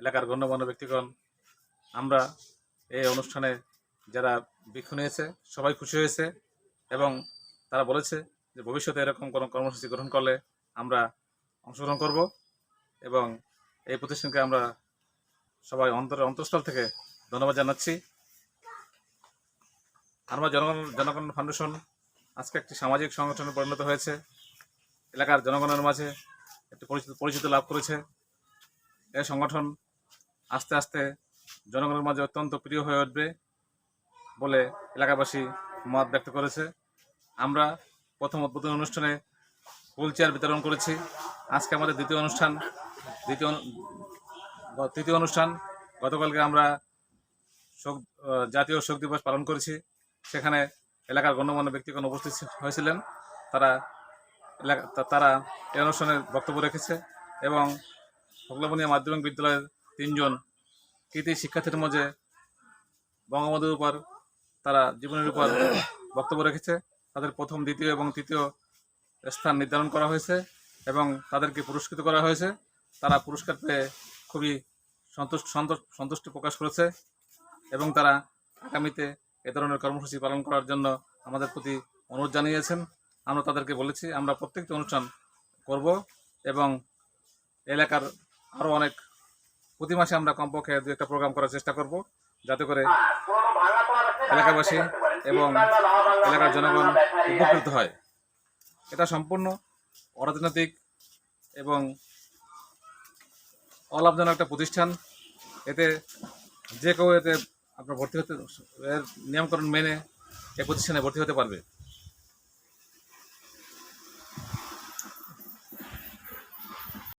এলাকার গণ্যমান্য ব্যক্তিগণ, আমরা এই অনুষ্ঠানে যারা ভিক্ষু নিয়েছে, সবাই খুশি হয়েছে এবং তারা বলেছে যে ভবিষ্যতে এরকম কোনো কর্মসূচি গ্রহণ করলে আমরা অংশগ্রহণ করব এবং এই প্রতিষ্ঠানকে আমরা সবাই অন্তর, অন্তঃস্থল থেকে ধন্যবাদ জানাচ্ছি। আমরা জনগণ জনগণ ফাউন্ডেশন আজকে একটি সামাজিক সংগঠনে পরিণত হয়েছে। এলাকার জনগণের মাঝে একটি পরিচিত পরিচিত লাভ করেছে। এই সংগঠন আস্তে আস্তে জনগণের মাঝে অত্যন্ত প্রিয় হয়ে উঠবে বলে এলাকাবাসী মত ব্যক্ত করেছে। আমরা প্রথম উদ্বোধন অনুষ্ঠানে হুইল চেয়ার বিতরণ করেছি। আজকে আমাদের দ্বিতীয় অনুষ্ঠান। দ্বিতীয় তৃতীয় অনুষ্ঠান। গতকালকে আমরা শোক জাতীয় শোক দিবস পালন করেছি। সেখানে এলাকার গণ্যমান্য ব্যক্তিগণ উপস্থিত হয়েছিলেন। তারা এলাকা তারা এই অনুষ্ঠানে বক্তব্য রেখেছে এবং হগলাবনিয়া মাধ্যমিক বিদ্যালয়ের তিনজন কৃতি শিক্ষার্থীর মধ্যে বঙ্গবন্ধুর উপর তারা জীবনের উপর বক্তব্য রেখেছে। তাদের প্রথম, দ্বিতীয় এবং তৃতীয় স্থান নির্ধারণ করা হয়েছে এবং তাদেরকে পুরস্কৃত করা হয়েছে। তারা পুরস্কার পেয়ে খুবই সন্তুষ্ট সন্তোষ- সন্তুষ্টি প্রকাশ করেছে এবং তারা আগামীতে এ ধরনের কর্মসূচি পালন করার জন্য আমাদের প্রতি অনুরোধ জানিয়েছেন। আমরা তাদেরকে বলেছি, আমরা প্রত্যেকটি অনুষ্ঠান করব এবং এলাকার আরও অনেক প্রতি মাসে আমরা কমপক্ষে দু একটা প্রোগ্রাম করার চেষ্টা করব যাতে করে এলাকাবাসী এবং এলাকার জনগণ উপকৃত হয়। এটা সম্পূর্ণ অরাজনৈতিক এবং অলাভজনক একটা প্রতিষ্ঠান। এতে যে কেউ এতে আপনার ভর্তি হতে এর নিয়মকানুন মেনে এই প্রতিষ্ঠানে ভর্তি হতে পারবে।